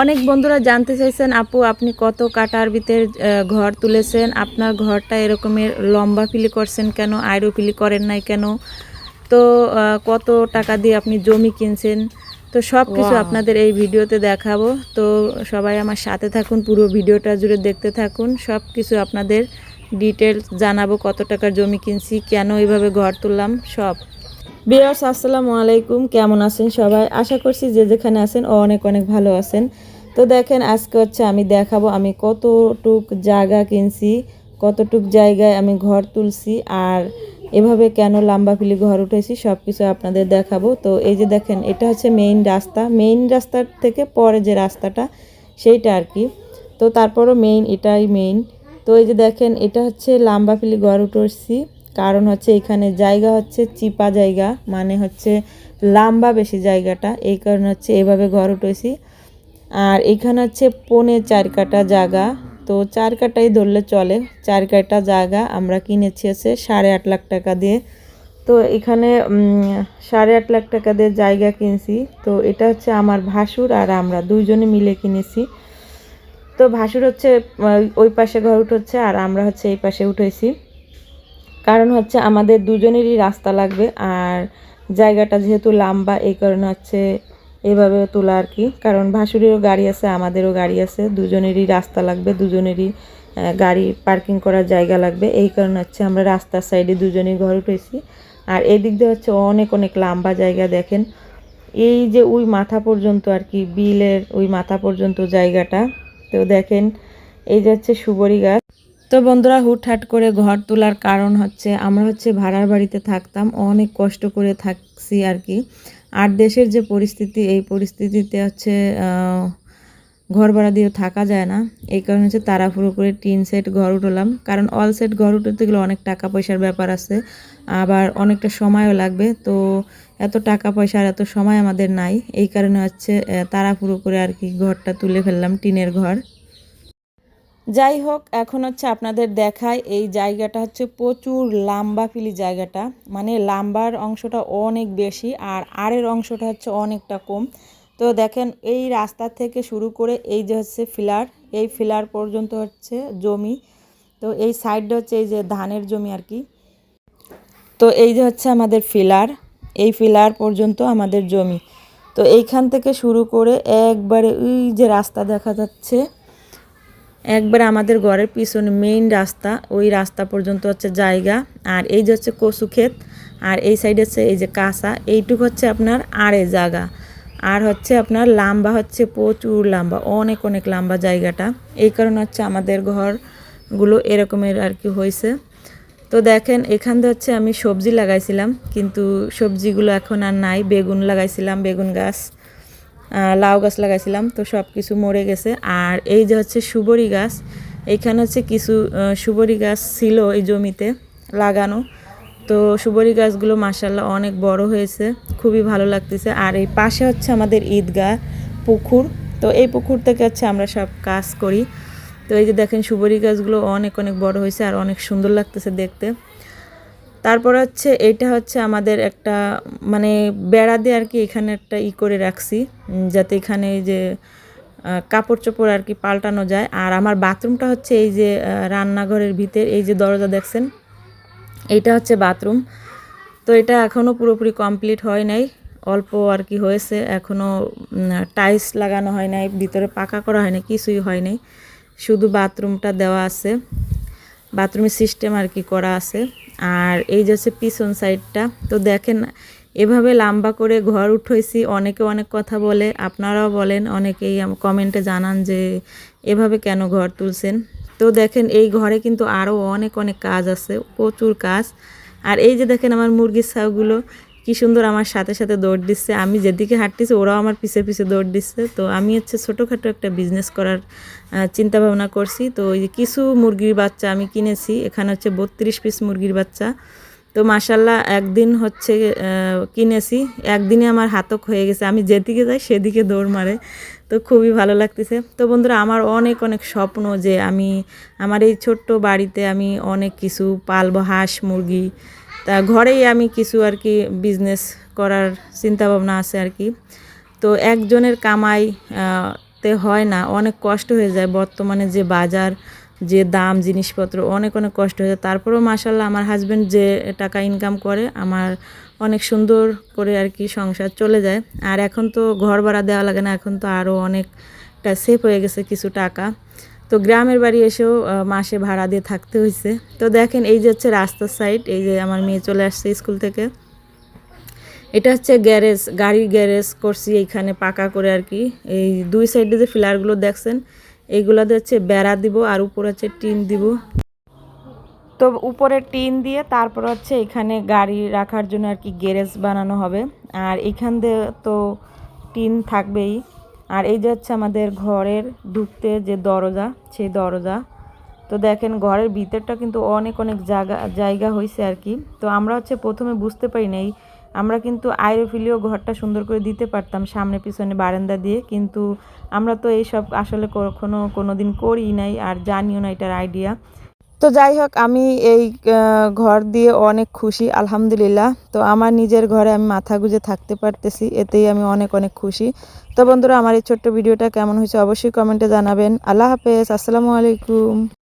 অনেক বন্ধুরা জানতে চাইছেন আপু আপনি কত কাটার ভিতরে ঘর তুলেছেন? আপনার ঘরটা এরকমের লম্বা ফিলি করছেন কেন? আয়রো ফিলি করেন নাই কেন? তো কত টাকা দিয়ে আপনি জমি কিনছেন? তো সব কিছু আপনাদের এই ভিডিওতে দেখাবো। তো সবাই আমার সাথে থাকুন পুরো ভিডিওটা জুড়ে দেখতে থাকুন। সব কিছু আপনাদের ডিটেলস জানাব কত টাকার জমি কিনছি কেন এইভাবে ঘর তুললাম সব। বিয়ার্স আসসালামু আলাইকুম। কেমন আছেন সবাই? আশা করছি যে যেখানে আছেন ও অনেক অনেক ভালো আছেন। তো দেখেন, আজকে হচ্ছে আমি দেখাবো আমি কতটুক জায়গা কিনছি, কতটুক জায়গায় আমি ঘর তুলছি আর এভাবে কেন লম্বা ফিলি ঘর উঠেছি সব কিছু আপনাদের দেখাবো। তো এই যে দেখেন, এটা হচ্ছে মেইন রাস্তা। মেইন রাস্তার থেকে পরে যে রাস্তাটা, সেইটা আর কি। তো তারপরও মেইন এটাই মেইন তো এই যে দেখেন, এটা হচ্ছে লাম্বা ফিলি ঘর উঠেছি। কারণ হচ্ছে এখানে জায়গা হচ্ছে চিপা জায়গা মানে হচ্ছে লাম্বা বেশি জায়গাটা, এই কারণে হচ্ছে এভাবে ঘর উঠেছি। আর এখানে হচ্ছে পনে চার কাটা জায়গা, তো চার কাটাই ধরলে চলে। চার কাটা জায়গা আমরা কিনেছি হচ্ছে সাড়ে আট লাখ টাকা দিয়ে। তো এখানে সাড়ে আট লাখ টাকা দিয়ে জায়গা কিনছি। তো এটা হচ্ছে আমার ভাসুর আর আমরা দুইজনে মিলে কিনেছি। তো ভাসুর হচ্ছে, ওই পাশে ঘর উঠেছে আর আমরা হচ্ছে এই পাশে উঠেছি। কারণ হচ্ছে আমাদের দুজনেরই রাস্তা লাগবে আর জায়গাটা যেহেতু লম্বা, এই কারণে হচ্ছে এভাবে তোলা আর কি। কারণ ভাসুরেরও গাড়ি আছে, আমাদেরও গাড়ি আছে, দুজনেরই রাস্তা লাগবে, দুজনেরই গাড়ি পার্কিং করার জায়গা লাগবে। এই কারণে হচ্ছে আমরা রাস্তার সাইডে দুজনেই ঘর উঠেছি। আর এই দিক দিয়ে হচ্ছে অনেক অনেক লম্বা জায়গা দেখেন। এই যে ওই মাথা পর্যন্ত আর কি, বিলের ওই মাথা পর্যন্ত জায়গাটা, তো দেখেন, এই যে হচ্ছে সুবরি গাছ। তো বন্ধুরা, হুটহাট করে ঘর তোলার কারণ হচ্ছে আমরা হচ্ছে ভাড়ার বাড়িতে থাকতাম, অনেক কষ্ট করে থাকছি আর কি। আর দেশের যে পরিস্থিতি, এই পরিস্থিতিতে হচ্ছে ঘর ভাড়া দিয়ে থাকা যায় না। এই কারণে হচ্ছে তাড়াহুড়ো করে টিন সেট ঘর উঠলাম। কারণ অল সেট ঘর উঠতে গেলে অনেক টাকা পয়সার ব্যাপার আছে, আবার অনেকটা সময়ও লাগবে। তো এত টাকা পয়সা আর এত সময় আমাদের নাই। এই কারণে হচ্ছে তাড়াহুড়ো করে আর কি ঘরটা তুলে ফেললাম, টিনের ঘর। যাই হোক, এখন হচ্ছে আপনাদের দেখায় এই জায়গাটা হচ্ছে প্রচুর লাম্বা ফিলি জায়গাটা। মানে লাম্বার অংশটা অনেক বেশি আর আরের অংশটা হচ্ছে অনেকটা কম। তো দেখেন, এই রাস্তা থেকে শুরু করে এই যে হচ্ছে ফিলার, এই ফিলার পর্যন্ত হচ্ছে জমি। তো এই সাইডটা হচ্ছে এই যে ধানের জমি আর কি। তো এই যে হচ্ছে আমাদের ফিলার, এই ফিলার পর্যন্ত আমাদের জমি। তো এইখান থেকে শুরু করে একবারে ওই যে রাস্তা দেখা যাচ্ছে। একবার আমাদের ঘরের পিছনে মেইন রাস্তা, ওই রাস্তা পর্যন্ত হচ্ছে জায়গা, আর এই যে হচ্ছে কচু ক্ষেত, আর এই সাইডে হচ্ছে এই যে কাঁচা, এইটুকু হচ্ছে আপনার আড়ে জায়গা, আর হচ্ছে আপনার লাম্বা হচ্ছে প্রচুর লাম্বা, অনেক অনেক লাম্বা জায়গাটা। এই কারণে হচ্ছে আমাদের ঘরগুলো এরকমের আর কি হয়েছে। তো দেখেন, এখান থেকে হচ্ছে আমি সবজি লাগাইছিলাম, কিন্তু সবজিগুলো এখন আর নাই, বেগুন লাগাইছিলাম, বেগুন গাছ লাউ গাছ লাগাইছিলাম, তো সব কিছু মরে গেছে। আর এই যে হচ্ছে সুবরি গাছ এইখানে হচ্ছে কিছু সুবরি গাছ ছিল এই জমিতে লাগানো। তো সুবরি গাছগুলো মাসাল্লাহ অনেক বড় হয়েছে, খুবই ভালো লাগতেছে। আর এই পাশে হচ্ছে আমাদের ঈদগাহ পুকুর, তো এই পুকুর থেকে হচ্ছে আমরা সব কাজ করি। তো এই যে দেখেন সুবরি গাছগুলো অনেক অনেক বড় হয়েছে আর অনেক সুন্দর লাগতেছে দেখতে। তারপর হচ্ছে এটা হচ্ছে আমাদের একটা মানে বেড়া দিয়ে আর কি এখানে একটা ই করে রাখছি যাতে এখানে এই যে কাপড় চোপড় আর কি পাল্টানো যায়। আর আমার বাথরুমটা হচ্ছে এই যে রান্নাঘরের ভিতর, এই যে দরজা দেখছেন, এইটা হচ্ছে বাথরুম। তো এটা এখনও পুরোপুরি কমপ্লিট হয় নাই, অল্প আর কি হয়েছে এখনও টাইলস লাগানো হয় নাই, ভিতরে পাকা করা হয় নাই, কিছুই হয় নাই। শুধু বাথরুমটা দেওয়া আছে, বাথরুমের সিস্টেম আর কি করা আছে। আর এই যে হচ্ছে পিছন সাইডটা, তো দেখেন এভাবে লম্বা করে ঘর উঠেছি অনেকে অনেক কথা বলে, আপনারাও বলেন, অনেকেই কমেন্টে জানান যে এভাবে কেন ঘর তুলছেন। তো দেখেন এই ঘরে কিন্তু আরও অনেক অনেক কাজ আছে, প্রচুর কাজ। আর এই যে দেখেন আমার মুরগির ছাউগুলো কি সুন্দর আমার সাথে সাথে দৌড় দিচ্ছে। আমি যেদিকে হাঁটতেছি, ওরাও আমার পিছে পিছে দৌড় দিচ্ছে। তো আমি হচ্ছে ছোটোখাটো একটা বিজনেস করার চিন্তা ভাবনা করছি। তো ওই যে কিছু মুরগির বাচ্চা আমি কিনেছি। এখানে হচ্ছে বত্রিশ পিস মুরগির বাচ্চা। তো মাসাল্লাহ একদিন হচ্ছে কিনেছি। একদিনে আমার হাতক হয়ে গেছে। আমি যেদিকে যাই সেদিকে দৌড় মারে। তো খুবই ভালো লাগতেছে। তো বন্ধুরা, আমার অনেক অনেক স্বপ্ন যে আমি, আমার এই ছোট্ট বাড়িতে আমি অনেক কিছু পালবো, হাঁস, মুরগি তা ঘরেই আমি কিছু আর কি বিজনেস করার চিন্তা ভাবনা আছে আর কি। তো একজনের কামাই তে হয় না, অনেক কষ্ট হয়ে যায়। বর্তমানে যে বাজার, যে দাম, জিনিসপত্র, অনেক অনেক কষ্ট হয়ে যায়। তারপরেও মাসাল্লাহ আমার হাজব্যান্ড যে টাকা ইনকাম করে, আমার অনেক সুন্দর করে আর কি সংসার চলে যায়। আর এখন তো ঘর ভাড়া দেওয়া লাগে না, এখন তো আরও অনেকটা সেফ হয়ে গেছে কিছু টাকা। তো গ্রামের বাড়ি এসেও মাসে ভাড়া দিয়ে থাকতে হয়েছে তো দেখেন, এই যে হচ্ছে রাস্তার সাইড এই যে আমার মেয়ে চলে আসছে স্কুল থেকে। এটা হচ্ছে গ্যারেজ, গাড়ির গ্যারেজ করছি এইখানে পাকা করে আর কি। এই দুই সাইডে যে ফিলারগুলো দেখছেন, এইগুলোতে হচ্ছে বেড়া দিব আর উপরে হচ্ছে টিন দিব। তো উপরে টিন দিয়ে তারপর হচ্ছে এখানে গাড়ি রাখার জন্য আর কি গ্যারেজ বানানো হবে। আর এখান দিয়ে তো টিন থাকবেই। আর এই যে হচ্ছে আমাদের ঘরের ঢুকতে যে দরজা, সেই দরজা, তো দেখেন ঘরের ভিতরটা কিন্তু অনেক অনেক জায়গা জায়গা হয়েছে আর কি। তো আমরা হচ্ছে প্রথমে বুঝতে পারি নাই, আমরা কিন্তু আইরোফিলিও ঘরটা সুন্দর করে দিতে পারতাম সামনে পিছনে বারান্দা দিয়ে, কিন্তু আমরা তো এইসব আসলে কখনো কোনো দিন করি নাই আর জানিও না এটার আইডিয়া তো যাই হোক, আমি এই ঘর দিয়ে অনেক খুশি, আলহামদুলিল্লাহ। তো আমার নিজের ঘরে আমি মাথা গুঁজে থাকতে পারতেছি, এতেই আমি অনেক অনেক খুশি। তো বন্ধুরা, আমার এই ছোট্ট ভিডিওটা কেমন হয়েছে অবশ্যই কমেন্টে জানাবেন। আল্লাহ হাফেজ, আসসালামু আলাইকুম।